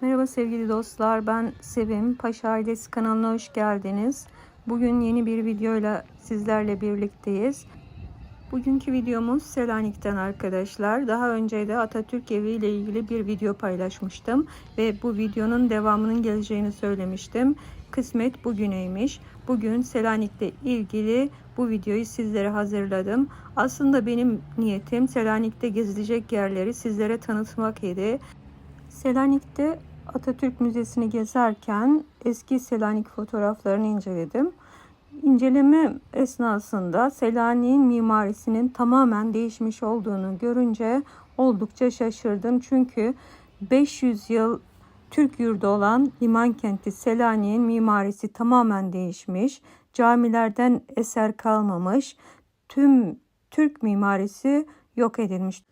Merhaba sevgili dostlar. Ben Sevim. Paşa kanalına hoş geldiniz. Bugün yeni bir videoyla sizlerle birlikteyiz. Bugünkü videomuz Selanik'ten arkadaşlar. Daha önce de Atatürk Evi ile ilgili bir video paylaşmıştım. Ve bu videonun devamının geleceğini söylemiştim. Kısmet bugüneymiş. Bugün Selanik'le ilgili bu videoyu sizlere hazırladım. Aslında benim niyetim Selanik'te gezilecek yerleri sizlere tanıtmak idi. Selanik'te Atatürk Müzesi'ni gezerken eski Selanik fotoğraflarını inceledim. İnceleme esnasında Selanik'in mimarisinin tamamen değişmiş olduğunu görünce oldukça şaşırdım. Çünkü 500 yıl Türk yurdu olan liman kenti Selanik'in mimarisi tamamen değişmiş. Camilerden eser kalmamış. Tüm Türk mimarisi yok edilmiş.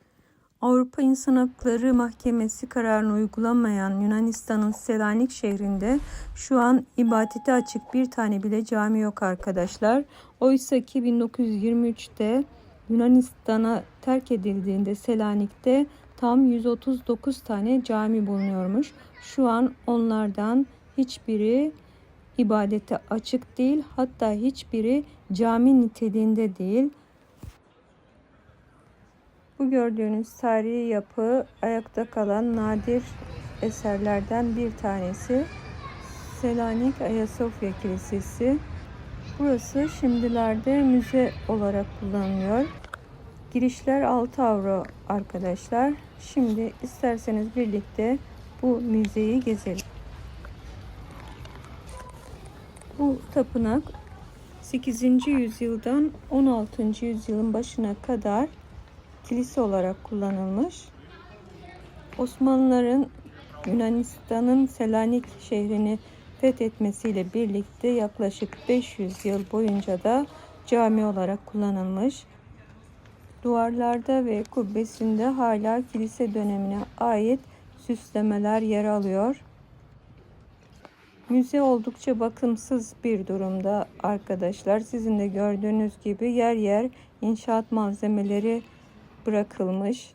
Avrupa İnsan Hakları Mahkemesi kararını uygulamayan Yunanistan'ın Selanik şehrinde şu an ibadete açık bir tane bile cami yok arkadaşlar. Oysa ki 1923'te Yunanistan'a terk edildiğinde Selanik'te tam 139 tane cami bulunuyormuş. Şu an onlardan hiçbiri ibadete açık değil hatta hiçbiri cami niteliğinde değil. Bu gördüğünüz tarihi yapı ayakta kalan nadir eserlerden bir tanesi. Selanik Ayasofya Kilisesi. Burası şimdilerde müze olarak kullanılıyor. Girişler 6 avro arkadaşlar. Şimdi isterseniz birlikte bu müzeyi gezelim. Bu tapınak 8. yüzyıldan 16. yüzyılın başına kadar kilise olarak kullanılmış. Osmanlıların Yunanistan'ın Selanik şehrini fethetmesiyle birlikte yaklaşık 500 yıl boyunca da cami olarak kullanılmış. Duvarlarda ve kubbesinde hala kilise dönemine ait süslemeler yer alıyor. Müze oldukça bakımsız bir durumda arkadaşlar. Sizin de gördüğünüz gibi yer yer inşaat malzemeleri bırakılmış.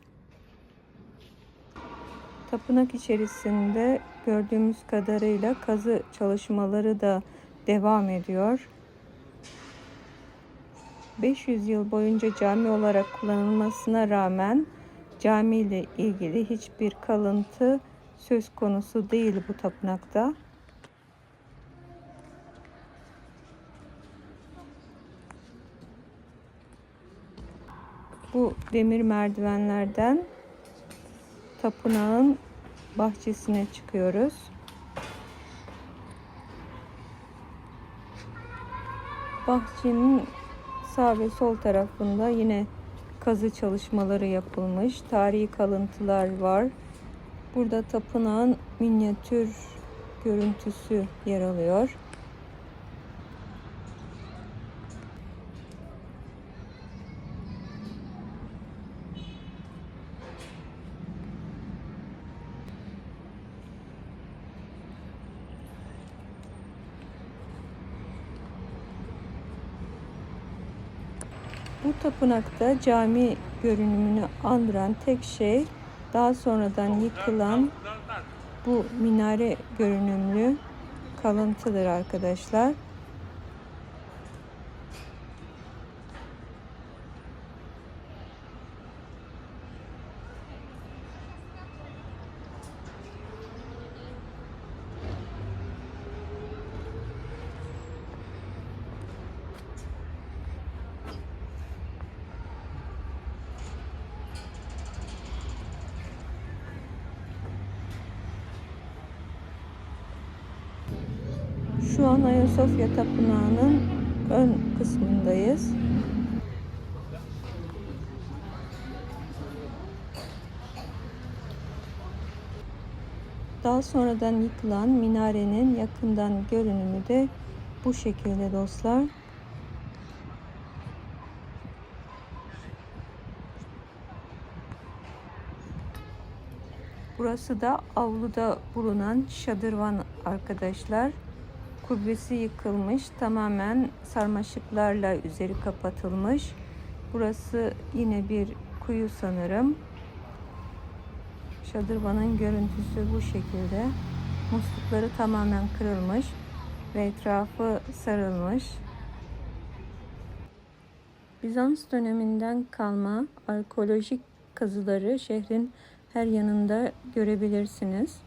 Tapınak içerisinde gördüğümüz kadarıyla kazı çalışmaları da devam ediyor. 500 yıl boyunca cami olarak kullanılmasına rağmen cami ile ilgili hiçbir kalıntı söz konusu değil bu tapınakta. Bu demir merdivenlerden tapınağın bahçesine çıkıyoruz. Bahçenin sağ ve sol tarafında yine kazı çalışmaları yapılmış. Tarihi kalıntılar var. Burada tapınağın minyatür görüntüsü yer alıyor. Bu tapınakta cami görünümünü andıran tek şey daha sonradan yıkılan bu minare görünümlü kalıntıdır arkadaşlar. Şu an Ayasofya Tapınağı'nın ön kısmındayız. Daha sonradan yıkılan minarenin yakından görünümü de bu şekilde dostlar. Burası da avluda bulunan şadırvan arkadaşlar. Kubbesi yıkılmış. Tamamen sarmaşıklarla üzeri kapatılmış. Burası yine bir kuyu sanırım. Şadırvanın görüntüsü bu şekilde. Muslukları tamamen kırılmış ve etrafı sarılmış. Bizans döneminden kalma arkeolojik kazıları şehrin her yanında görebilirsiniz.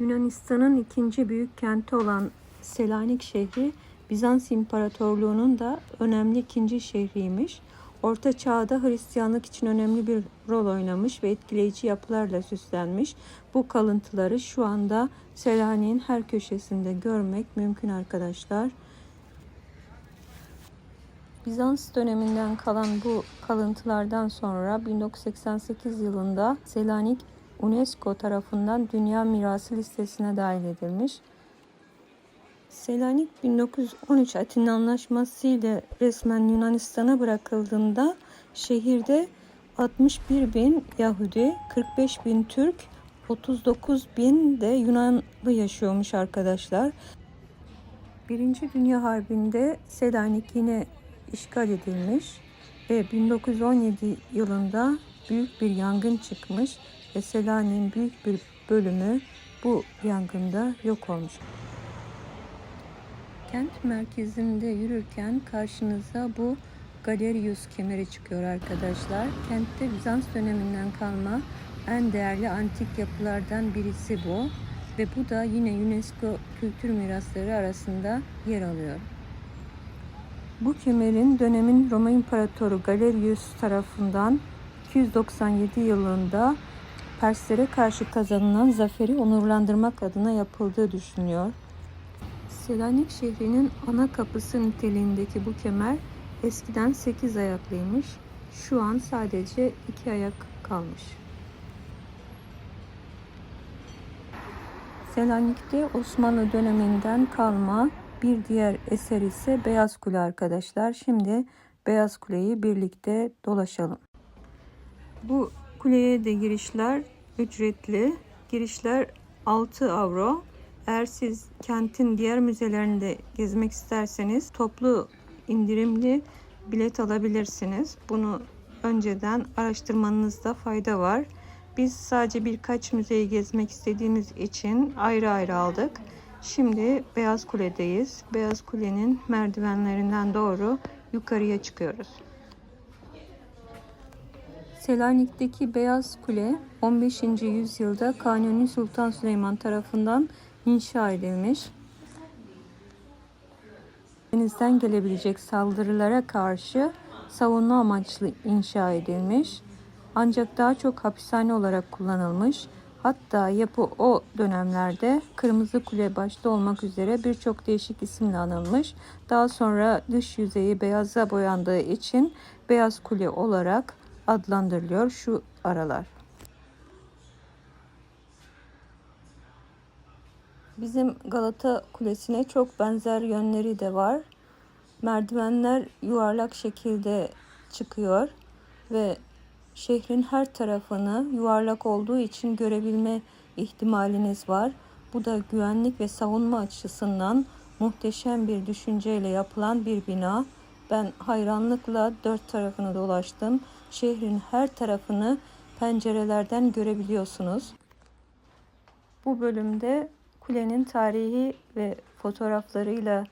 Yunanistan'ın ikinci büyük kenti olan Selanik şehri Bizans İmparatorluğu'nun da önemli ikinci şehriymiş. Orta Çağ'da Hristiyanlık için önemli bir rol oynamış ve etkileyici yapılarla süslenmiş. Bu kalıntıları şu anda Selanik'in her köşesinde görmek mümkün arkadaşlar. Bizans döneminden kalan bu kalıntılardan sonra 1988 yılında Selanik UNESCO tarafından Dünya Mirası listesine dahil edilmiş. Selanik 1913 Atina Anlaşması ile resmen Yunanistan'a bırakıldığında şehirde 61 bin Yahudi, 45 bin Türk, 39 bin de Yunanlı yaşıyormuş arkadaşlar. Birinci Dünya Harbi'nde Selanik yine işgal edilmiş ve 1917 yılında büyük bir yangın çıkmış ve Selanik'in büyük bir bölümü bu yangında yok olmuş. Kent merkezinde yürürken karşınıza bu Galerius kemeri çıkıyor arkadaşlar. Kentte Bizans döneminden kalma en değerli antik yapılardan birisi bu ve bu da yine UNESCO kültür mirasları arasında yer alıyor. Bu kemerin dönemin Roma İmparatoru Galerius tarafından 297 yılında Perslere karşı kazanılan zaferi onurlandırmak adına yapıldığı düşünülüyor. Selanik şehrinin ana kapısı niteliğindeki bu kemer eskiden 8 ayaklıymış. Şu an sadece 2 ayak kalmış. Selanik'te Osmanlı döneminden kalma bir diğer eser ise Beyaz Kule arkadaşlar. Şimdi Beyaz Kule'yi birlikte dolaşalım. Bu kuleye de girişler ücretli. Girişler 6 avro. Eğer siz kentin diğer müzelerinde gezmek isterseniz toplu indirimli bilet alabilirsiniz. Bunu önceden araştırmanızda fayda var. Biz sadece birkaç müzeyi gezmek istediğimiz için ayrı ayrı aldık. Şimdi Beyaz Kule'deyiz. Beyaz Kule'nin merdivenlerinden doğru yukarıya çıkıyoruz. Selanik'teki Beyaz Kule 15. yüzyılda Kanuni Sultan Süleyman tarafından inşa edilmiş. Denizden gelebilecek saldırılara karşı savunma amaçlı inşa edilmiş. Ancak daha çok hapishane olarak kullanılmış. Hatta yapı o dönemlerde Kırmızı Kule başta olmak üzere birçok değişik isimle anılmış. Daha sonra dış yüzeyi beyaza boyandığı için Beyaz Kule olarak adlandırılıyor şu aralar. Bizim Galata Kulesi'ne çok benzer yönleri de var. Merdivenler yuvarlak şekilde çıkıyor ve şehrin her tarafını yuvarlak olduğu için görebilme ihtimaliniz var. Bu da güvenlik ve savunma açısından muhteşem bir düşünceyle yapılan bir bina. Ben hayranlıkla dört tarafını dolaştım. Şehrin her tarafını pencerelerden görebiliyorsunuz. Bu bölümde kulenin tarihi ve fotoğraflarıyla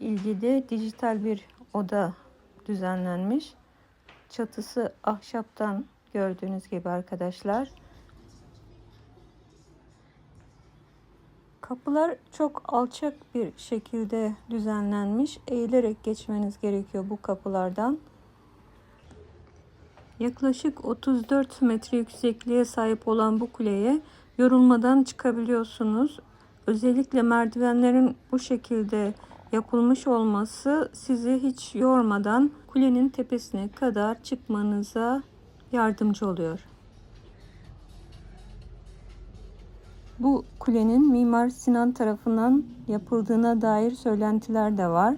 ilgili dijital bir oda düzenlenmiş. Çatısı ahşaptan gördüğünüz gibi arkadaşlar. Kapılar çok alçak bir şekilde düzenlenmiş. Eğilerek geçmeniz gerekiyor bu kapılardan. Yaklaşık 34 metre yüksekliğe sahip olan bu kuleye yorulmadan çıkabiliyorsunuz. Özellikle merdivenlerin bu şekilde yapılmış olması sizi hiç yormadan kulenin tepesine kadar çıkmanıza yardımcı oluyor. Bu kulenin Mimar Sinan tarafından yapıldığına dair söylentiler de var.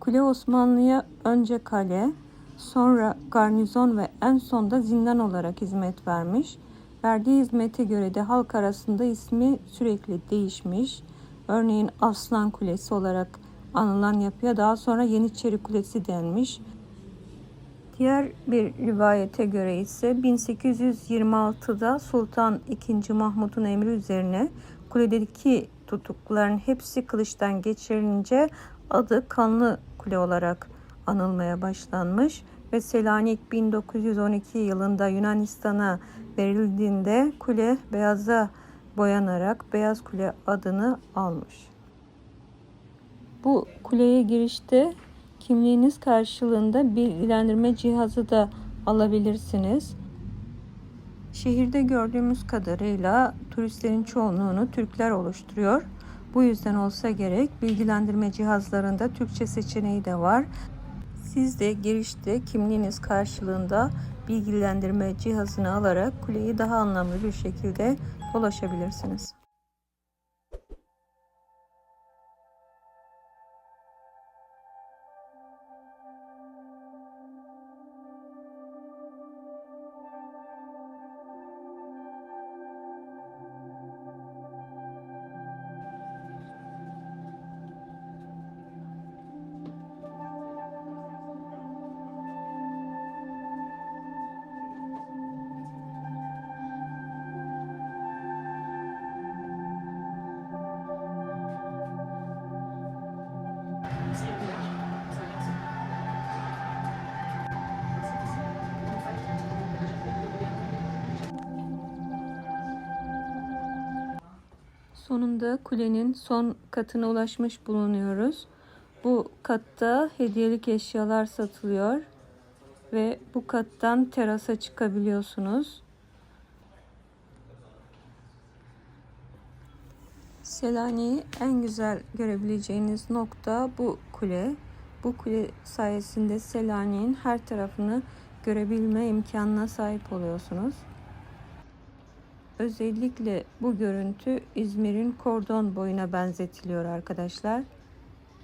Kule Osmanlı'ya önce kale, sonra garnizon ve en sonda zindan olarak hizmet vermiş. Verdiği hizmete göre de halk arasında ismi sürekli değişmiş. Örneğin Aslan Kulesi olarak anılan yapıya daha sonra Yeniçeri Kulesi denmiş. Diğer bir rivayete göre ise 1826'da Sultan II. Mahmud'un emri üzerine kuledeki tutukluların hepsi kılıçtan geçirilince adı Kanlı Kule olarak anılmaya başlanmış ve Selanik 1912 yılında Yunanistan'a verildiğinde kule beyaza boyanarak Beyaz Kule adını almış. Bu kuleye girişte kimliğiniz karşılığında bilgilendirme cihazı da alabilirsiniz. Şehirde gördüğümüz kadarıyla turistlerin çoğunluğunu Türkler oluşturuyor. Bu yüzden olsa gerek bilgilendirme cihazlarında Türkçe seçeneği de var. Siz de girişte kimliğiniz karşılığında bilgilendirme cihazını alarak kuleyi daha anlamlı bir şekilde dolaşabilirsiniz. Sonunda kulenin son katına ulaşmış bulunuyoruz. Bu katta hediyelik eşyalar satılıyor ve bu kattan terasa çıkabiliyorsunuz. Selanik'i en güzel görebileceğiniz nokta bu kule. Bu kule sayesinde Selanik'in her tarafını görebilme imkanına sahip oluyorsunuz. Özellikle bu görüntü İzmir'in kordon boyuna benzetiliyor arkadaşlar.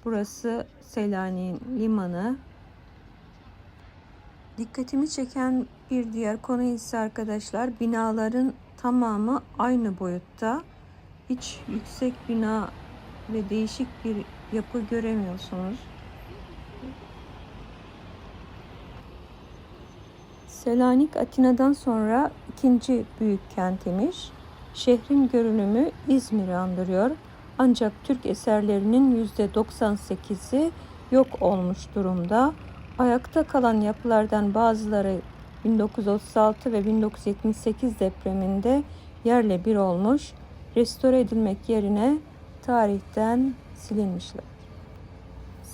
Burası Selanik'in limanı. Dikkatimi çeken bir diğer konu ise arkadaşlar binaların tamamı aynı boyutta. Hiç yüksek bina ve değişik bir yapı göremiyorsunuz. Selanik Atina'dan sonra ikinci büyük kentimiz. Şehrin görünümü İzmir'i andırıyor. Ancak Türk eserlerinin %98'i yok olmuş durumda. Ayakta kalan yapılardan bazıları 1936 ve 1978 depreminde yerle bir olmuş, restore edilmek yerine tarihten silinmişler.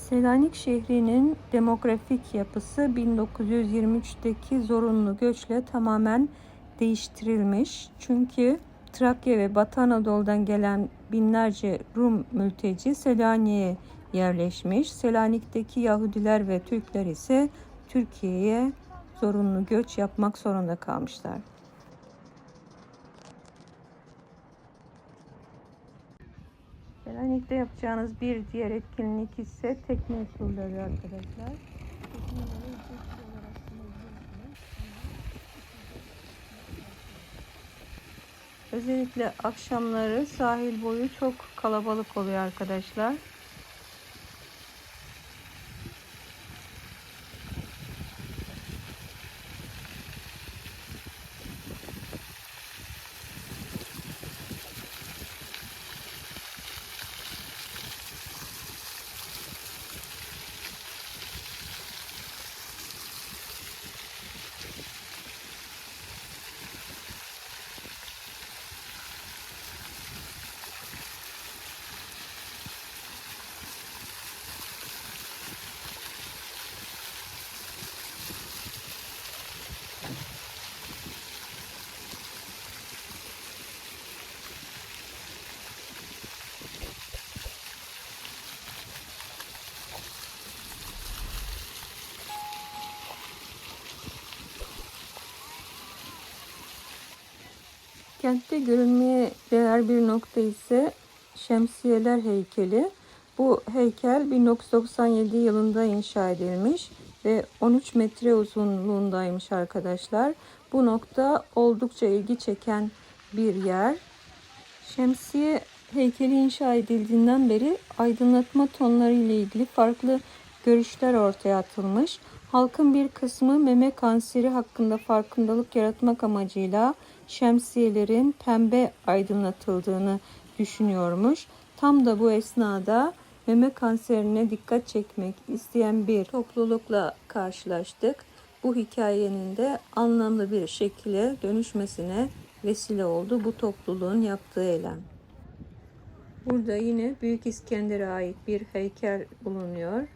Selanik şehrinin demografik yapısı 1923'teki zorunlu göçle tamamen değiştirilmiş. Çünkü Trakya ve Batı Anadolu'dan gelen binlerce Rum mülteci Selanik'e yerleşmiş. Selanik'teki Yahudiler ve Türkler ise Türkiye'ye zorunlu göç yapmak zorunda kalmışlar. Selanik'te yapacağınız bir diğer etkinlik ise tekne turları arkadaşlar. Özellikle akşamları sahil boyu çok kalabalık oluyor arkadaşlar. Kentte görünmeye değer bir nokta ise Şemsiyeler heykeli. Bu heykel 1997 yılında inşa edilmiş ve 13 metre uzunluğundaymış arkadaşlar. Bu nokta oldukça ilgi çeken bir yer. Şemsiye heykeli inşa edildiğinden beri aydınlatma tonları ile ilgili farklı görüşler ortaya atılmış. Halkın bir kısmı meme kanseri hakkında farkındalık yaratmak amacıyla şemsiyelerin pembe aydınlatıldığını düşünüyormuş. Tam da bu esnada meme kanserine dikkat çekmek isteyen bir toplulukla karşılaştık. Bu hikayenin de anlamlı bir şekilde dönüşmesine vesile oldu bu topluluğun yaptığı eylem. Burada yine Büyük İskender'e ait bir heykel bulunuyor.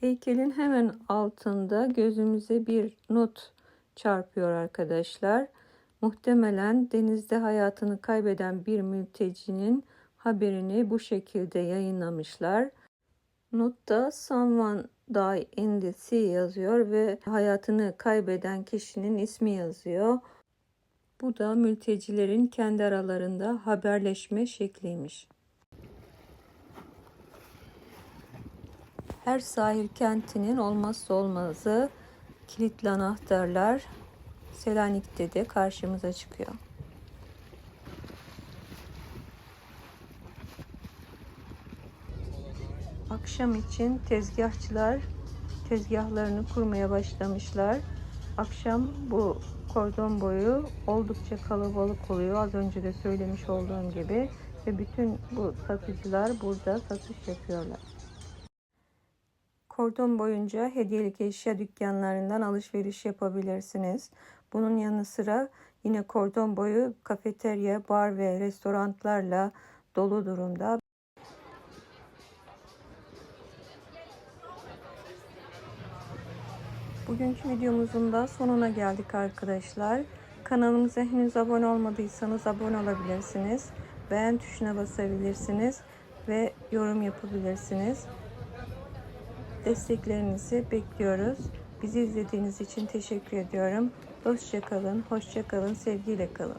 Heykelin hemen altında gözümüze bir not çarpıyor arkadaşlar. Muhtemelen denizde hayatını kaybeden bir mültecinin haberini bu şekilde yayınlamışlar. Notta someone die in the sea yazıyor ve hayatını kaybeden kişinin ismi yazıyor. Bu da mültecilerin kendi aralarında haberleşme şekliymiş. Her sahil kentinin olmazsa olmazı kilitli anahtarlar Selanik'te de karşımıza çıkıyor. Akşam için tezgahçılar tezgahlarını kurmaya başlamışlar. Akşam bu kordon boyu oldukça kalabalık oluyor. Az önce de söylemiş olduğum gibi ve bütün bu satıcılar burada satış yapıyorlar. Kordon boyunca hediyelik eşya dükkanlarından alışveriş yapabilirsiniz. Bunun yanı sıra yine kordon boyu kafeterya, bar ve restoranlarla dolu durumda. Bugünkü videomuzun da sonuna geldik arkadaşlar. Kanalımıza henüz abone olmadıysanız abone olabilirsiniz. Beğen tuşuna basabilirsiniz ve yorum yapabilirsiniz. Desteklerinizi bekliyoruz. Bizi izlediğiniz için teşekkür ediyorum. Hoşçakalın, hoşçakalın, sevgiyle kalın.